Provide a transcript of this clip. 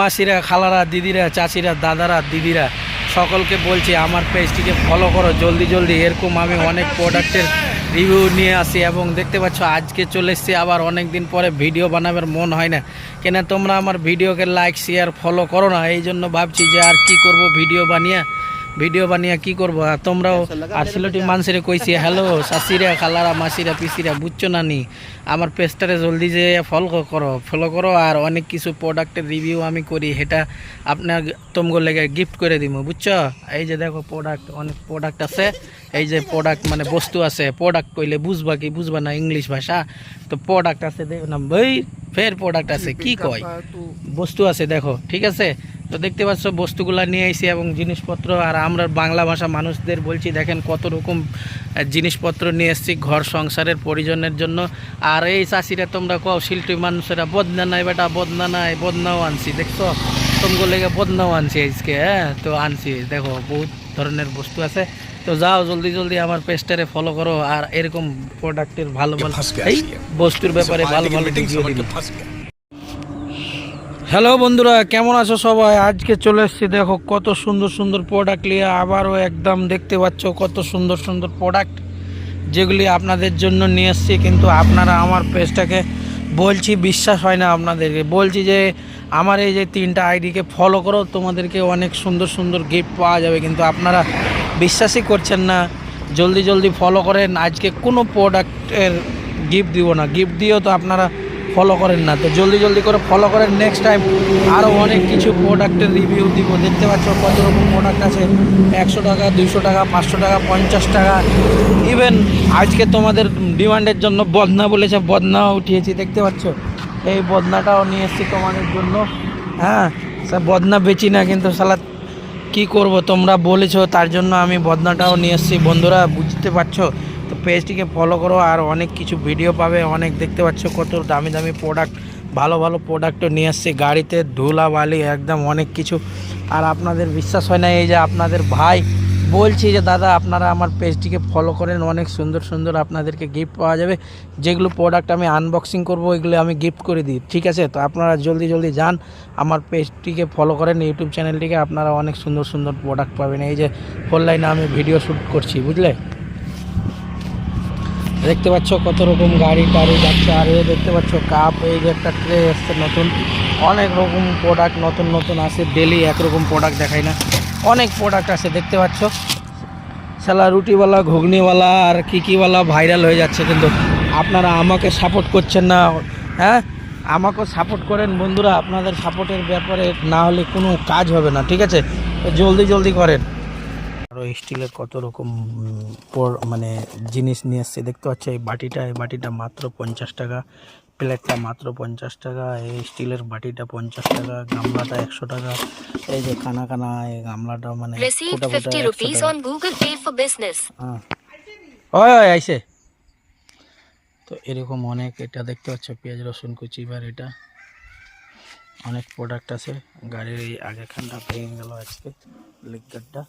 মাসিরা, খালারা, দিদিরা, চাচিরা, দাদারা, দিদিরা, সকলকে বলছি, আমার পেজটিকে ফলো করো, জলদি জলদি। এরকম আমি অনেক প্রোডাক্টের রিভিউ নিয়ে আসি এবং দেখতে পাচ্ছ, আজকে চলে এসছি আবার অনেক দিন পরে ভিডিও বানাবার মন হয় না। কেন, তোমরা আমার ভিডিওকে লাইক শেয়ার ফলো করো না। এই জন্য ভাবছি যে আর কি করব ভিডিও বানিয়ে। ভিডিও বানিয়ে কি করব? আর তোমরাও আর সিলেটি মানুষের কইছি, হ্যালো শাশিরা খালারা, মাসিরা, পিসিরা, বুঝছ না নি? আমার পেজটারে জলদি যে ফলো করো ফলো করো আর অনেক কিছু প্রোডাক্টের রিভিউ আমি করি সেটা আপনার তোমগো লেগে গিফট করে দিব বুঝছ? এই যে দেখো প্রোডাক্ট অনেক প্রোডাক্ট আছে। এই যে প্রোডাক্ট মানে বস্তু আছে প্রোডাক্ট কইলে বুঝবা কি বুঝবা না ইংলিশ ভাষা? তো প্রোডাক্ট আছে, দেখো না ভাই ফের প্রোডাক্ট আছে, কি কয়? বস্তু আছে, দেখো, ঠিক আছে? তো দেখতে পাচ্ছ বস্তুগুলা নিয়ে আইছি এবং জিনিসপত্র আর আমরা বাংলা ভাষা মানুষদের বলছি দেখেন কত রকম জিনিসপত্র নিয়ে এসেছি ঘর সংসারের পরিজনের জন্য। আর এই চাষিরা তোমরা কও শিল্পী মানুষেরা বদনা নাই বেটা বদনা নাই বদনাও আনছি দেখছ? তোমগো লেগে বদনাও আনছি আজকে হ্যাঁ? তো আনছি দেখো বহুত ধরনের বস্তু আছে। তো যাও জলদি জলদি আমার পেজটারে ফলো করো আর এরকম প্রোডাক্টের ভালো ভালো এই বস্তুর ব্যাপারে ভালো ভালো ভিডিও হ্যালো বন্ধুরা, কেমন আছো সবাই? আজকে চলে এসেছি, দেখো, কত সুন্দর সুন্দর প্রোডাক্ট নিয়ে, আবারও একদম দেখতে পাচ্ছ কত সুন্দর সুন্দর প্রোডাক্ট যেগুলি আপনাদের জন্য নিয়ে এসেছি, কিন্তু আপনারা আমার পেজটাকে বলছি, বিশ্বাস হয় না আপনাদেরকে। বলছি যে, আমার এই যে তিনটা আইডিকে ফলো করো, তোমাদেরকে অনেক সুন্দর সুন্দর গিফট পাওয়া যাবে, কিন্তু আপনারা বিশ্বাসই করছেন না। জলদি জলদি ফলো করেন। আজকে কোনো প্রোডাক্টের গিফট দিব না। গিফট দিয়েও তো আপনারা ফলো করেন না। তো জলদি জলদি করে ফলো করেন। নেক্সট টাইম আরও অনেক কিছু প্রোডাক্টের রিভিউ দিব। দেখতে পাচ্ছ কত রকম প্রোডাক্ট আছে। একশো টাকা, দুইশো টাকা, পাঁচশো টাকা, পঞ্চাশ টাকা। ইভেন আজকে তোমাদের ডিমান্ডের জন্য বদনা বলেছে। বদনাও উঠিয়েছি, দেখতে পাচ্ছ? এই বদনাটাও নিয়ে এসেছি তোমাদের জন্য। হ্যাঁ সে বদনা বেচি না কিন্তু সালা কি করব? তোমরা বলেছ, তার জন্য আমি বদনাটাও নিয়ে এসেছি। বন্ধুরা, বুঝতে পারছ? তো পেজটিকে ফলো করো আর অনেক কিছু ভিডিও পাবে, অনেক দেখতে পাচ্ছ কত দামি দামি প্রোডাক্ট ভালো ভালো প্রোডাক্টও নিয়ে এসছি গাড়িতে ধুলা বালি একদম অনেক কিছু। আর আপনাদের বিশ্বাস হয় না এই যে আপনাদের ভাই বলছি যে, দাদা, আপনারা আমার পেজটিকে ফলো করেন, অনেক সুন্দর সুন্দর আপনাদেরকে গিফট পাওয়া যাবে। যেগুলো প্রোডাক্ট আমি আনবক্সিং করব এগুলো আমি গিফট করে দিই। ঠিক আছে? তো আপনারা জলদি জলদি যান, আমার পেজটিকে ফলো করেন ইউটিউব চ্যানেলটিকে আপনারা অনেক সুন্দর সুন্দর প্রোডাক্ট পাবেন। এই যে ফোন লাইনে আমি ভিডিও শ্যুট করছি, বুঝলে? দেখতে পাচ্ছ কত রকম গাড়ি টাড়ি যাচ্ছে, আর এই দেখতে পাচ্ছ কাপ এই যে একটা ট্রে এসছে নতুন। অনেক রকম প্রোডাক্ট নতুন নতুন আসে ডেলি একরকম প্রোডাক্ট দেখায় না। অনেক প্রোডাক্ট আছে দেখতে পাচ্ছ। সালা রুটিওয়ালা, ঘুগনিওয়ালা, আর কী কীওয়ালা ভাইরাল হয়ে যাচ্ছে কিন্তু। আপনারা আমাকে সাপোর্ট করছেন না হ্যাঁ? আমাকেও সাপোর্ট করেন বন্ধুরা, আপনাদের সাপোর্টের ব্যাপারে না হলে কোনো কাজ হবে না, ঠিক আছে? জলদি জলদি করেন। আরও স্টিলের কত রকম পর- মানে জিনিস নিয়ে এসছে। দেখতে পাচ্ছ এই বাটিটা এই বাটিটা মাত্র পঞ্চাশ টাকা প্লেটটা মাত্র পঞ্চাশ টাকা এই স্টিলের বাটিটা পঞ্চাশ টাকা গামলাটা একশো টাকা। এই যে কানা কানা এই গামলাটা মানে Received ফুটা ফুটা 50 একশো rupees টাকা। on Google Pay for business. হ্যাঁ। ওই ওই আইসে। তো এরকম অনেক এটা দেখতে পাচ্ছ পেঁয়াজ রসুন কুচি বার এটা। অনেক প্রোডাক্ট আছে। গাড়ির এই আগেখানটা ভেঙে গেল আজকে লিকগারটা